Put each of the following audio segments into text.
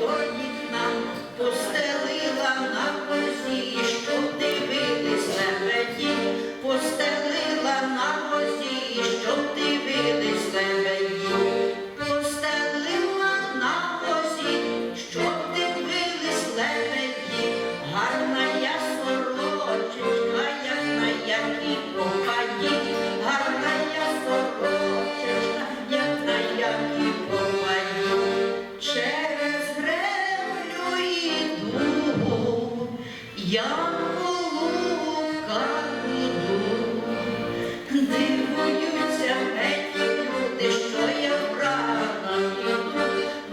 Сьогодні нам пусте. Я голубка іду, дивуються геть люди, що я брала іду,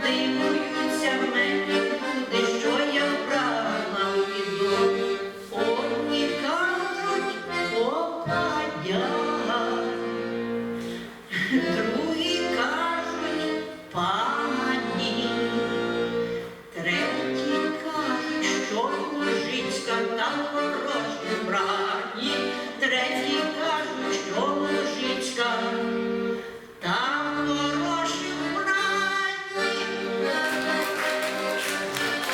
дивуються мені люди, що я брала іду, Одні кажуть.